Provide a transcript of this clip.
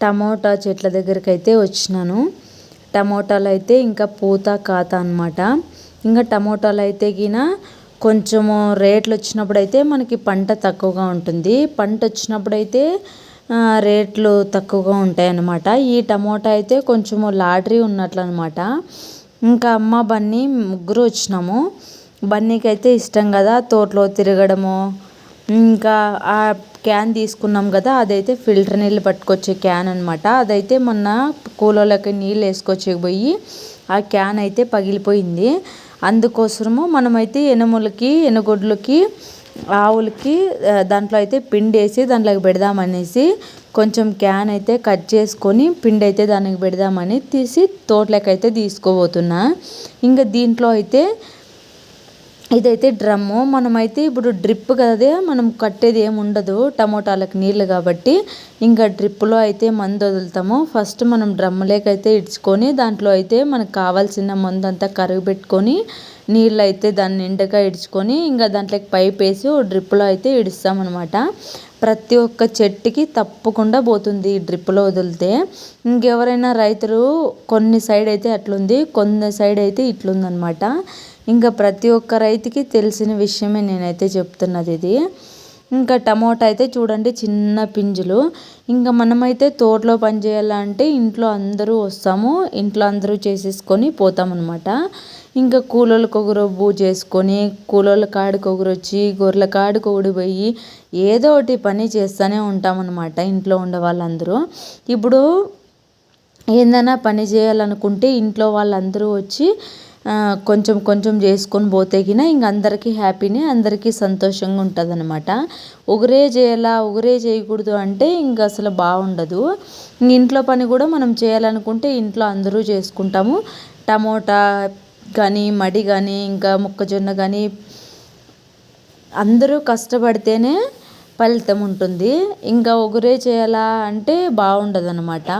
Tomato చెట్ల దగ్గరికి అయితే వచ్చినాను. టమోటాలు అయితే ఇంకా పూత కాత అనమాట ఇంకా టమోటాలు అయితే గిన కొంచెము రేట్లు వచ్చినప్పుడు అయితే మనకి పంట తక్కువగా ఉంటుంది. పంట వచ్చినప్పుడు అయితే రేట్లు తక్కువగా ఉంటాయి అన్నమాట ఈ టమోటా అయితే కొంచెము లాటరీ ఉన్నట్లు అనమాట ఇంకా అమ్మ బన్నీ ముగ్గురు వచ్చినాము. బన్నీకి అయితే ఇష్టం కదా తోటలో తిరగడము ఇంకా ఆ క్యాన్ తీసుకున్నాం కదా అదైతే ఫిల్టర్ నీళ్ళు పట్టుకొచ్చే క్యాన్ అనమాట అదైతే మొన్న కూలోళ్ళకి నీళ్ళు వేసుకొచ్చి పోయి ఆ క్యాన్ అయితే పగిలిపోయింది. అందుకోసము మనమైతే ఎనుములకి ఎనుగొడ్లకి ఆవులకి దాంట్లో అయితే పిండి వేసి దాంట్లోకి పెడదామనేసి కొంచెం క్యాన్ అయితే కట్ చేసుకొని పిండి అయితే దానికి పెడదామని తీసి తోటలోకి అయితే తీసుకోబోతున్నా ఇంకా దీంట్లో అయితే ఇదైతే డ్రమ్ము. మనమైతే ఇప్పుడు డ్రిప్ కదా మనం కట్టేది ఏమి ఉండదు. టమోటాలకు నీళ్ళు కాబట్టి ఇంకా డ్రిప్లో అయితే మందు వదులుతాము. ఫస్ట్ మనం డ్రమ్ములేకైతే ఇడ్చుకొని దాంట్లో అయితే మనకు కావాల్సిన మందు అంతా కరుగు పెట్టుకొని నీళ్ళు అయితే దాన్ని నిండుగా ఇడ్చుకొని ఇంకా దాంట్లోకి పైప్ వేసి డ్రిప్లో అయితే ఇడుస్తామన్నమాట. ప్రతి ఒక్క చెట్టుకి తప్పకుండా పోతుంది ఈ డ్రిప్లో వదిలితే. ఇంకెవరైనా రైతులు కొన్ని సైడ్ అయితే అట్లుంది కొన్ని సైడ్ అయితే ఇట్లుందనమాట ఇంకా ప్రతి ఒక్క రైతుకి తెలిసిన విషయమే నేనైతే చెప్తున్నది ఇది. ఇంకా టమోటా అయితే చూడండి చిన్న పింజులు. ఇంకా మనమైతే తోటలో పని చేయాలంటే ఇంట్లో అందరూ వస్తాము ఇంట్లో అందరూ చేసేసుకొని పోతామన్నమాట. ఇంకా కూలోళ్ళకి ఒకరు బూ చేసుకొని కూలోళ్ళ కాడికి ఒకరు వచ్చి గొర్రెల కాడికి ఒకడు పోయి ఏదో ఒకటి పని చేస్తూనే ఉంటామన్నమాట ఇంట్లో ఉండే వాళ్ళందరూ. ఇప్పుడు ఏందైనా పని చేయాలనుకుంటే ఇంట్లో వాళ్ళందరూ వచ్చి కొంచెం కొంచెం చేసుకొని పోతే గిన ఇంక అందరికీ హ్యాపీనే అందరికీ సంతోషంగా ఉంటుంది అనమాట ఒకరే చేయాలా ఒకరే చేయకూడదు అంటే ఇంక అసలు బాగుండదు. ఇంట్లో పని కూడా మనం చేయాలనుకుంటే ఇంట్లో అందరూ చేసుకుంటాము. టమోటా కానీ మడి కానీ ఇంకా మొక్కజొన్న కానీ అందరూ కష్టపడితేనే ఫలితం ఉంటుంది. ఇంకా ఒకరే చేయాలా అంటే బాగుండదు అన్నమాట